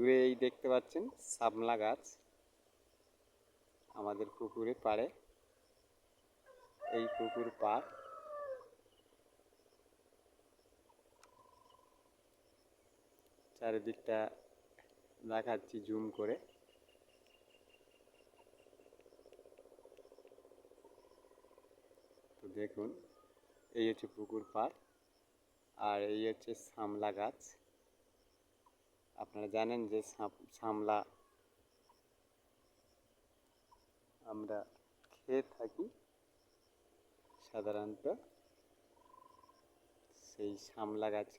দূরে এই দেখতে পাচ্ছেন, সামলা গাছ আমাদের পুকুরে পাড়ে। এই পুকুর পাড়। চারিদিকটা দেখাচ্ছি জুম করে। তো দেখুন, এই হচ্ছে পুকুর পাড় আর এই হচ্ছে সামলা গাছ। আপনারা জানেন যে সাম- সামলা আমরা খেয়ে থাকি সাধারণত সেই সামলা গাছ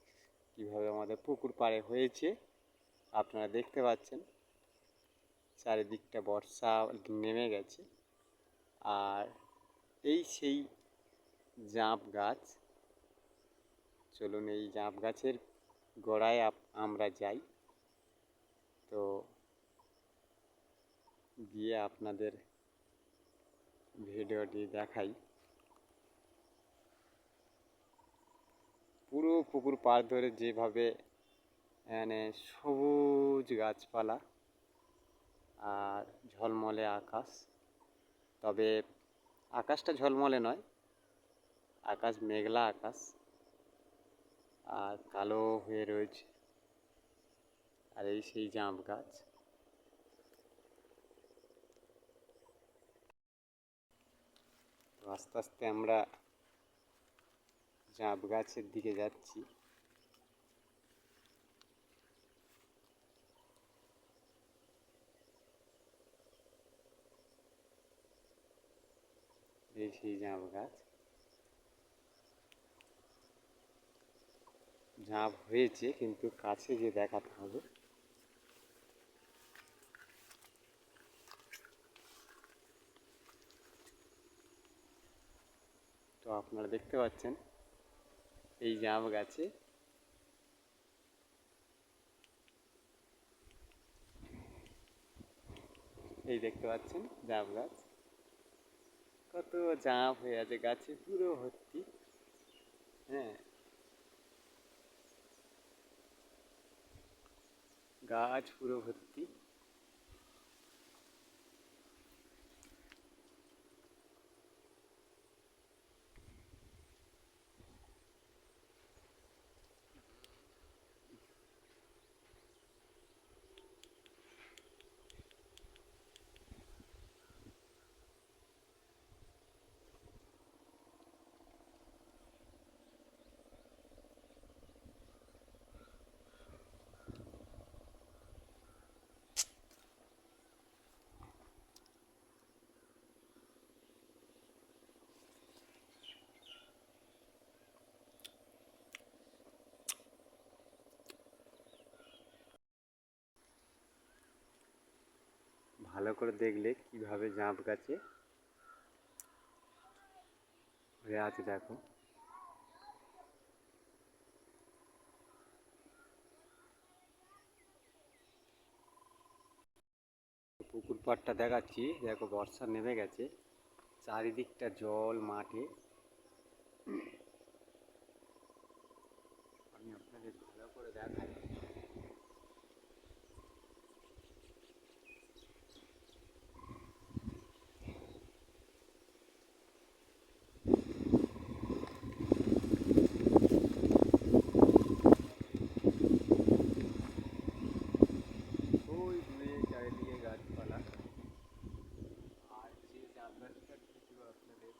কীভাবে আমাদের পুকুর পাড়ে হয়েছে আপনারা দেখতে পাচ্ছেন। চারিদিকটা বর্ষা নেমে গেছে আর এই সেই জাঁপ গাছ, চলুন এই জাঁপ গাছের গোড়ায় আমরা যাই। তো গিয়ে আপনাদের ভিডিওটি দেখাই। পুরো পুকুর পাড় ধরে যেভাবে মানে সবুজ গাছপালা আর ঝলমলে আকাশ, তবে আকাশটা ঝলমলে নয়, আকাশ মেঘলা আকাশ, আর কালো হয়ে রয়েছে। আর এই সেই জাম গাছ। আস্তে আস্তে আমরা জাম গাছের দিকে যাচ্ছি। এই সেই জাম গাছ। ঝাঁপ হয়েছে, কিন্তু কাছে গিয়ে দেখাতে হবে। আপনারা দেখতে পাচ্ছেন, এই জাম গাছে। এই দেখতে পাচ্ছেন জাম গাছ। কত জাম হয়ে আছে, গাছে পুরো ভর্তি। হ্যাঁ। গাছ পুরো ভর্তি। ভালো করে দেখলে কীভাবে জাঁপ গাছে হয়ে আছে দেখো। পুকুর পাড়টা দেখাচ্ছি, দেখো বর্ষা নেমে গেছে। চারিদিকটা জল, মাঠে। আমি আপনাদের ভালো করে দেখাই ওই দূরে চারিদিকে গাছপালা আর যে জানলাটার ভিডিও আপনাদের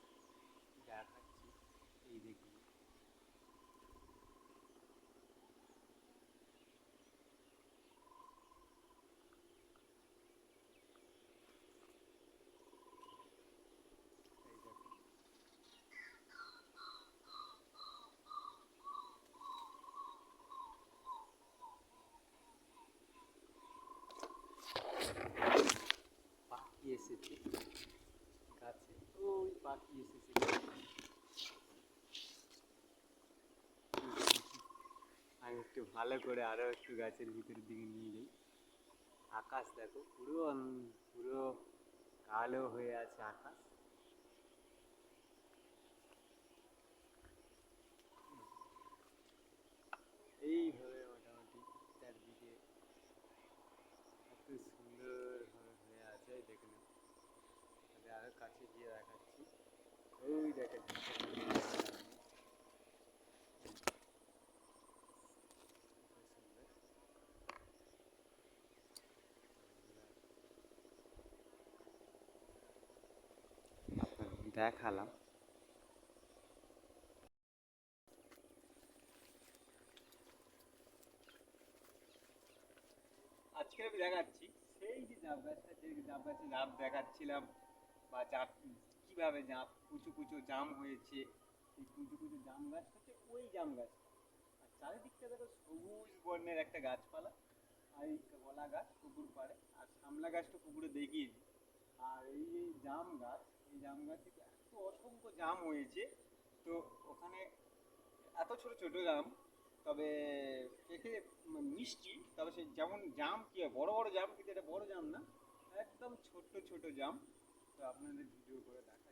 দেখাচ্ছি এই দেখুন এই দেখুন পাখি এসেছে গাছে ওই পাখি এসেছে আমি একটু ভালো করে আরও একটু গাছের ভিতরের দিকে নিয়ে যাই। আকাশ দেখো, পুরো পুরো কালো হয়ে আছে আকাশ এইভাবে মোটামুটি চারদিকে ওই দেখেন দেখালাম। আজকে আমি দেখাচ্ছি, সেই যে জাপ গাছটা যে জাপ গাছে জাপ দেখাচ্ছিলাম, বা জাপ কীভাবে জাম, কুচু কুচু জাম হয়েছে? এই কুচু কুচু জাম গাছ হচ্ছে ওই জাম গাছ। আর চারিদিকটা দেখো সবুজ বর্ণের একটা গাছপালা, আর এই কলা গাছ পুকুর পাড়ে, আর সামলা গাছটা পুকুরে দেখিয়েছি আর এই যে জাম গাছ, এই জাম গাছ থেকে এত অসংখ্য জাম হয়েছে। তো ওখানে এত ছোট ছোট জাম, তবে দেখে মিষ্টি, তবে সে যেমন জাম কি হয়, বড় বড় জাম, কিন্তু এটা বড় জাম না, একদম ছোট ছোট জাম। আপনাদের ভিডিও করে দেখ